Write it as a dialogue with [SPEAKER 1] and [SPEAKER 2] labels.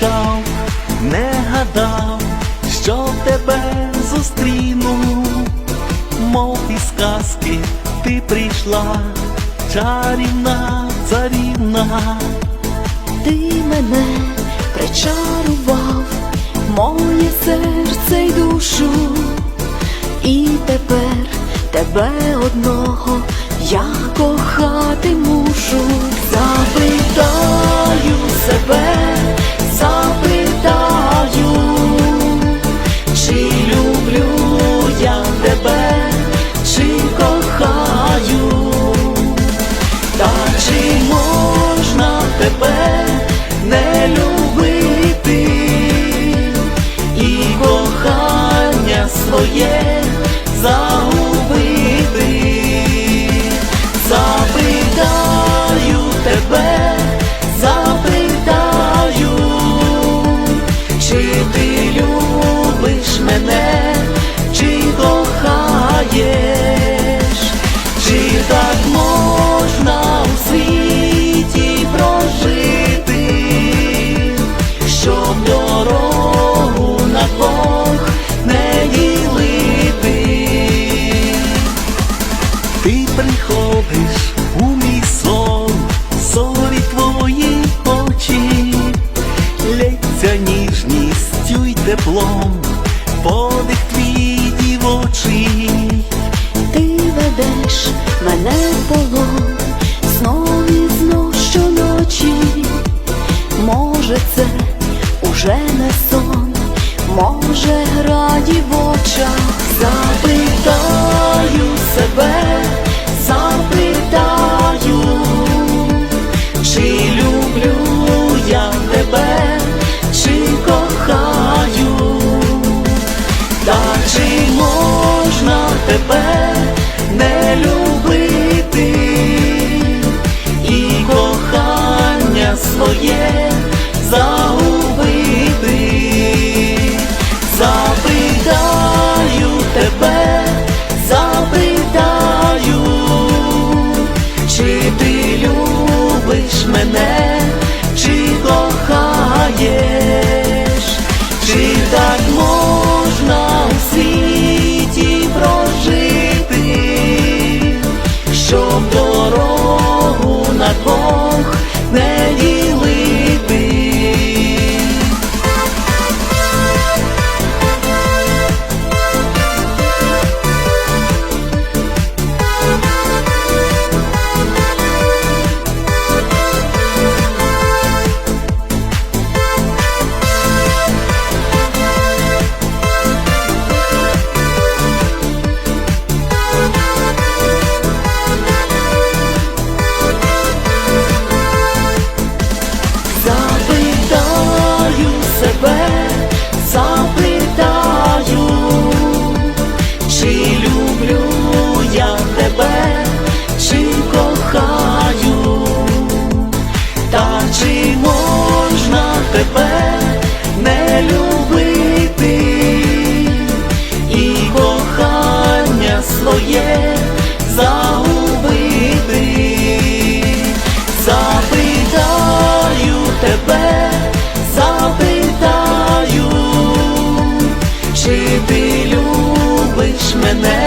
[SPEAKER 1] чекав, не гадав, що тебе зустріну, мов із сказки ти прийшла, чарівна царівна.
[SPEAKER 2] Ти мене причарував, моє серце й душу, і тепер тебе одного я кохати мушу. Запитаю себе, ведеш мене полон, знов і знов щоночі. Може, це уже не сон, може, граді в очах. Запитаю себе, запитаю, чи люблю я тебе, чи кохаю. Та чи можна тебе кохання своє тебе, запитаю, чи ти любиш мене,